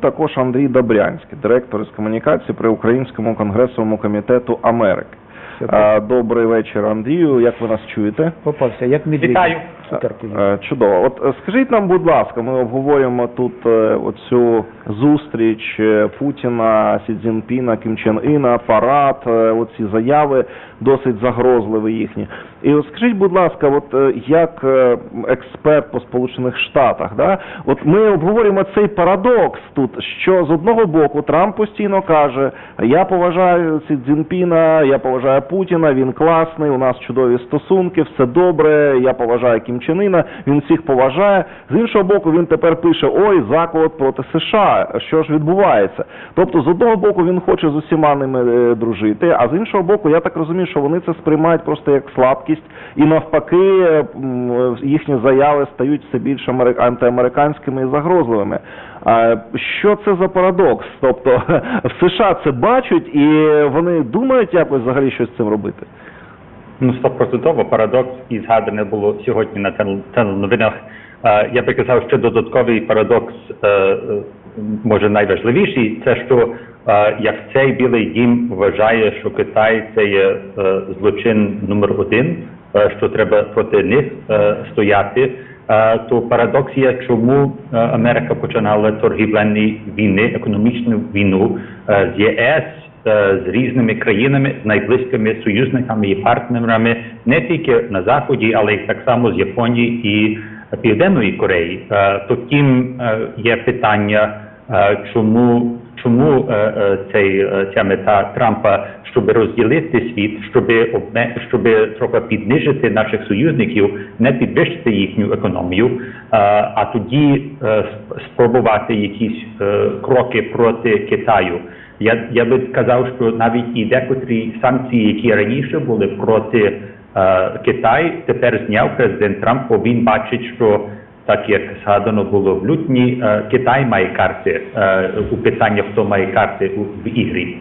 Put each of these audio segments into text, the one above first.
Також Андрій Добрянський, директор із комунікації при Українському конгресовому комітету Америки. Добрий вечір, Андрію. Як ви нас чуєте? Попався, як медведь. Вітаю. Е, Чудово. От е, скажіть нам, будь ласка, ми обговорюємо тут е, оцю зустріч е, Путіна, Сі Цзіньпіна, Кім Чен Іна, парад, е, оці заяви досить загрозливі їхні. І от скажіть, будь ласка, от е, як е, експерт по Сполучених Штатах, да, от ми обговорюємо цей парадокс тут, що з одного боку Трамп постійно каже: я поважаю Сі Цзіньпіна, я поважаю Путіна, він класний, у нас чудові стосунки, все добре, я поважаю Кім Чен він всіх поважає. З іншого боку, він тепер пише: ой, заклад проти США. Що ж відбувається? Тобто, з одного боку, він хоче з усіма ними е, дружити, а з іншого боку, я так розумію, що вони це сприймають просто як слабкість, і навпаки, е, їхні заяви стають все більш антиамериканськими і загрозливими. Що це за парадокс? Тобто в США це бачать і вони думають якось взагалі щось з цим робити. Ну, стопроцентово парадокс і згадане було сьогодні на тел- теленовинах. Е, Я би казав, що додатковий парадокс, е, е, може найважливіший, це що як цей білий дім вважає, що Китай це є злочин номер один, що треба проти них стояти. То парадокс є, чому Америка починала торгівельні війни, економічну війну з ЄС з різними країнами, з найблизькими союзниками і партнерами не тільки на заході, але й так само з Японії і Південної Кореї. Е, То втім е, є питання, е, чому чому е, е, цей е, ця мета Трампа, щоб розділити світ, щоб обме щоб трохи піднижити наших союзників, не підвищити їхню економію, е, а тоді е, спробувати якісь е, кроки проти Китаю. Я, я би сказав, що навіть і декотрі санкції, які раніше були проти е, Китаю, тепер зняв президент Трамп, бо він бачить, що так як згадано було в лютні, е, Китай має карти е, у питання, хто має карти у, в ігрі.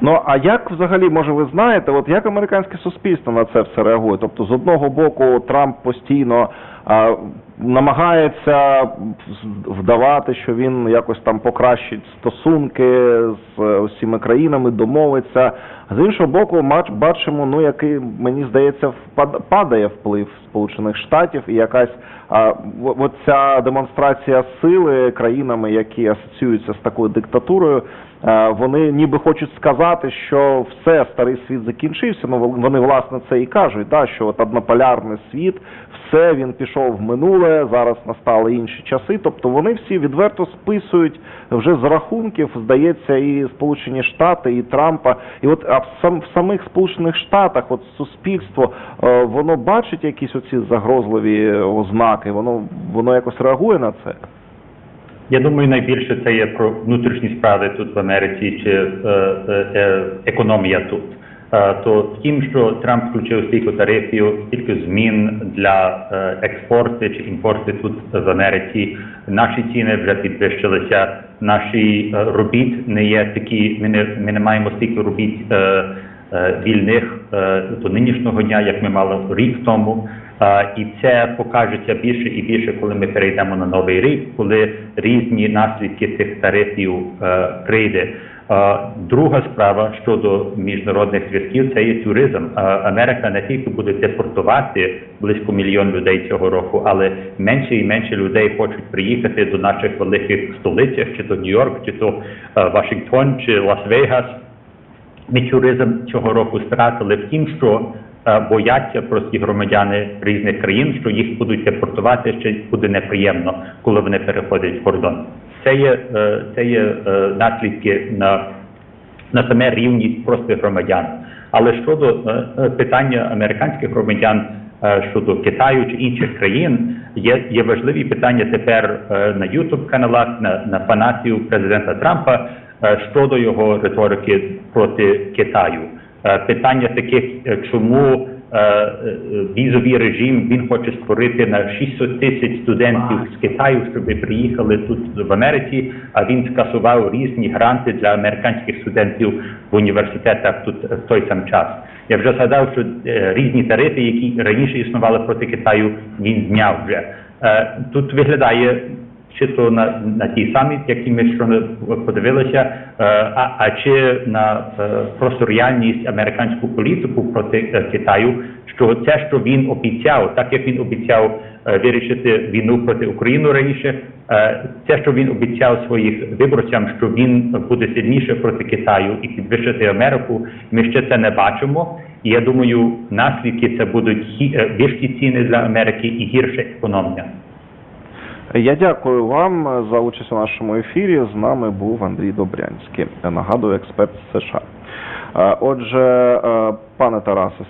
Ну а як взагалі, може, ви знаєте, от як американське суспільство на це все реагує? Тобто, з одного боку, Трамп постійно а, намагається вдавати, що він якось там покращить стосунки з усіма країнами, домовиться. З іншого боку, бачимо, ну який мені здається, падає вплив Сполучених Штатів і якась а, в- ця демонстрація сили країнами, які асоціюються з такою диктатурою. Вони ніби хочуть сказати, що все старий світ закінчився. Ну вони власне це і кажуть, да, що от однополярний світ, все він пішов в минуле. Зараз настали інші часи. Тобто вони всі відверто списують вже з рахунків, здається, і Сполучені Штати, і Трампа. І от а в самих Сполучених Штатах, от суспільство, е, воно бачить якісь оці загрозливі ознаки. Воно воно якось реагує на це. Я думаю, найбільше це є про внутрішні справи тут в Америці чи е, е, е, економія тут. Е, то втім, що Трамп включив стільки тарифів, стільки змін для е, експорту чи імпорту тут в Америці, наші ціни вже підвищилися, наші е, робіт не є такі, ми не, ми не маємо стільки робіт вільних до нинішнього дня, як ми мали рік тому. І це покажеться більше і більше, коли ми перейдемо на новий рік, коли різні наслідки цих тарифів е, прийде. Друга справа щодо міжнародних зв'язків це є туризм. Америка не тільки буде депортувати близько мільйон людей цього року, але менше і менше людей хочуть приїхати до наших великих столицях, чи то Нью-Йорк, чи то е, Вашингтон, чи Лас-Вегас. Ми туризм цього року стратили в тім, що бояться прості громадяни різних країн, що їх будуть депортувати, що буде неприємно, коли вони переходять кордон. Це є, е, це є е, наслідки на, на саме рівність простих громадян. Але щодо е, е, питання американських громадян е, щодо Китаю чи інших країн, є, є важливі питання тепер е, на youtube каналах, на, на фанатів президента Трампа е, щодо його риторики проти Китаю. Е, Питання таких, е, чому е, е, візовий режим він хоче створити на 600 тисяч студентів з Китаю, щоб приїхали тут в Америці, а він скасував різні гранти для американських студентів в університетах тут в той сам час. Я вже згадав, що різні тарифи, які раніше існували проти Китаю, він зняв вже. Тут виглядає чи то на, на ті саміт, які ми щойно подивилися, е, а, а чи на е, просто реальність американську політику проти е, Китаю, що те, що він обіцяв, так як він обіцяв вирішити війну проти України раніше, те, що він обіцяв своїх виборцям, що він буде сильніше проти Китаю і підвищити Америку, ми ще це не бачимо. І я думаю, наслідки це будуть вищі ціни для Америки і гірша економія. Я дякую вам за участь у нашому ефірі. З нами був Андрій Добрянський. Нагадую, експерт США. Е, Отже, е, пане Тарасе,